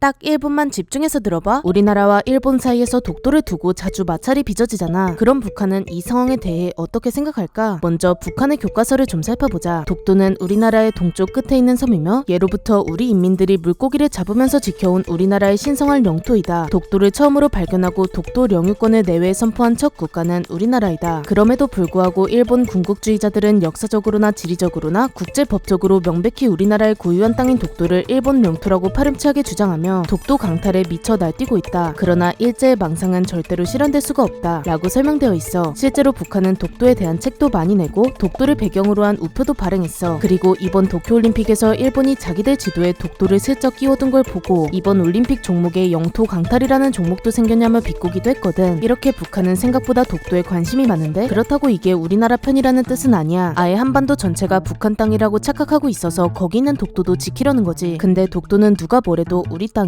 딱 1분만 집중해서 들어봐. 우리나라와 일본 사이에서 독도를 두고 자주 마찰이 빚어지잖아. 그럼 북한은 이 상황에 대해 어떻게 생각할까? 먼저 북한의 교과서를 좀 살펴보자. 독도는 우리나라의 동쪽 끝에 있는 섬이며 예로부터 우리 인민들이 물고기를 잡으면서 지켜온 우리나라의 신성한 영토이다. 독도를 처음으로 발견하고 독도領유권을 내외에 선포한 첫 국가는 우리나라이다. 그럼에도 불구하고 일본 군국주의자들은 역사적으로나 지리적으로나 국제법적으로 명백히 우리나라의 고유한 땅인 독도를 일본 영토라고 파렴치하게 주장하 며 독도 강탈에 미쳐 날뛰고 있다. 그러나 일제의 망상은 절대로 실현될 수가 없다. 라고 설명되어 있어. 실제로 북한은 독도에 대한 책도 많이 내고 독도를 배경으로 한 우표도 발행했어. 그리고 이번 도쿄올림픽에서 일본이 자기들 지도에 독도를 슬쩍 끼워둔 걸 보고 이번 올림픽 종목에 영토 강탈이라는 종목도 생겼냐며 비꼬기도 했거든. 이렇게 북한은 생각보다 독도에 관심이 많은데 그렇다고 이게 우리나라 편이라는 뜻은 아니야. 아예 한반도 전체가 북한 땅이라고 착각하고 있어서 거기 있는 독도도 지키려는 거지. 근데 독도는 누가 뭐래도 우리 땅